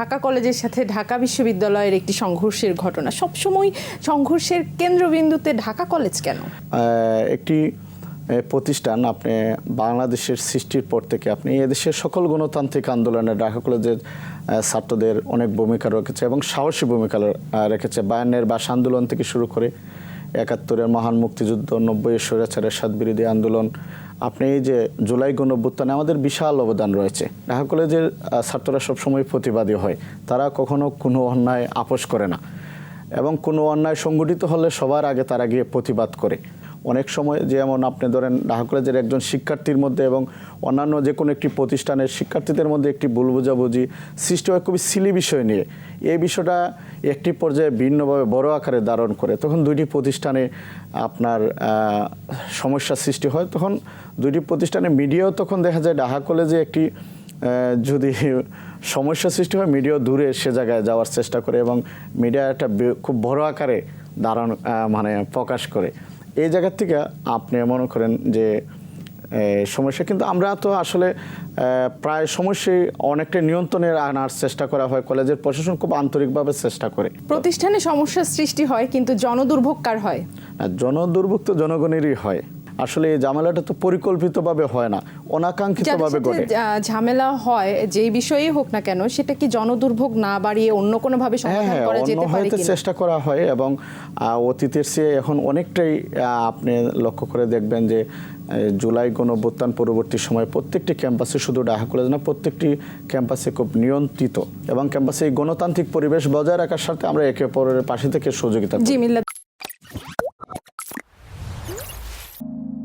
ঢাকা কলেজের সাথে ঢাকা বিশ্ববিদ্যালয়ের একটি সংঘর্ষের ঘটনা। সবসময় সংঘর্ষের কেন্দ্রবিন্দুতে ঢাকা কলেজ কেন? একটি প্রতিষ্ঠান আপনি বাংলাদেশের সৃষ্টির পর থেকে আপনি এদেশের সকল গণতান্ত্রিক আন্দোলনে ঢাকা কলেজের ছাত্রদের অনেক ভূমিকা রেখেছে এবং সাহসী ভূমিকা রেখেছে। বায়ান্নের ভাষা আন্দোলন থেকে শুরু করে একাত্তরের মহান মুক্তিযুদ্ধ নব্বই স্বৈরাচারের সাত বিরোধী আন্দোলন আপনি যে জুলাই গণভ্যুত্থানে আমাদের বিশাল অবদান রয়েছে। ঢাকা কলেজের ছাত্ররা সবসময় প্রতিবাদী হয়। তারা কখনো কোনো অন্যায় আপোষ করে না। এবং কোনো অন্যায় সংগঠিত হলে সবার আগে তারা গিয়ে প্রতিবাদ করে। অনেক সময় যেমন আপনি ধরেন ঢাকা কলেজের একজন শিক্ষার্থীর মধ্যে এবং অন্যান্য যে কোনো একটি প্রতিষ্ঠানের শিক্ষার্থীদের মধ্যে একটি ভুল বোঝাবুঝি সৃষ্টি হয় খুবই সিলি বিষয় নিয়ে। এই বিষয়টা একটি পর্যায়ে ভিন্নভাবে বড় আকারে ধারণ করে। তখন দুইটি প্রতিষ্ঠানে আপনার আহ, সমস্যার সৃষ্টি হয়। তখন দুইটি প্রতিষ্ঠানে মিডিয়াও তখন দেখা যায় ঢাকা কলেজে একটি যদি সমস্যা সৃষ্টি হয় মিডিয়া দূরে সে জায়গায় যাওয়ার চেষ্টা করে এবং মিডিয়া একটা খুব বড় আকারে ধারণ মানে প্রকাশ করে। এই জায়গার থেকে আপনি মনে করেন যে সমস্যা কিন্তু আমরা তো আসলে প্রায় সমস্যায় অনেকটা নিয়ন্ত্রণে আনার চেষ্টা করা হয়। কলেজের প্রশাসন খুব আন্তরিকভাবে চেষ্টা করে। প্রতিষ্ঠানে সমস্যার সৃষ্টি হয় কিন্তু জনদুর্ভোগ কার হয় জনদুর্ভোগ তো জনগণেরই হয়। আসলে এই ঝামেলাটা তো পরিকল্পিতভাবে হয় না অনাকাঙ্ক্ষিতভাবে ঘটে। ঝামেলা হয় যেই বিষয়েই হোক না কেন সেটা কি জনদুর্ভোগ না বাড়িয়ে অন্য কোনো ভাবে হ্যাঁ সমাধান হ্যাঁ করা যেতে পারে কিনা? চেষ্টা করা হয় এবং অতীতের চেয়ে এখন অনেকটাই আপনি লক্ষ্য করে দেখবেন যে জুলাই গণঅভ্যুত্থান পরবর্তী সময় প্রত্যেকটি ক্যাম্পাসে শুধু ঢাকা কলেজ না প্রত্যেকটি ক্যাম্পাসে খুব নিয়ন্ত্রিত এবং ক্যাম্পাসে এই গণতান্ত্রিক পরিবেশ বজায় রাখার সাথে আমরা একে অপরের পাশে থেকে সহযোগিতা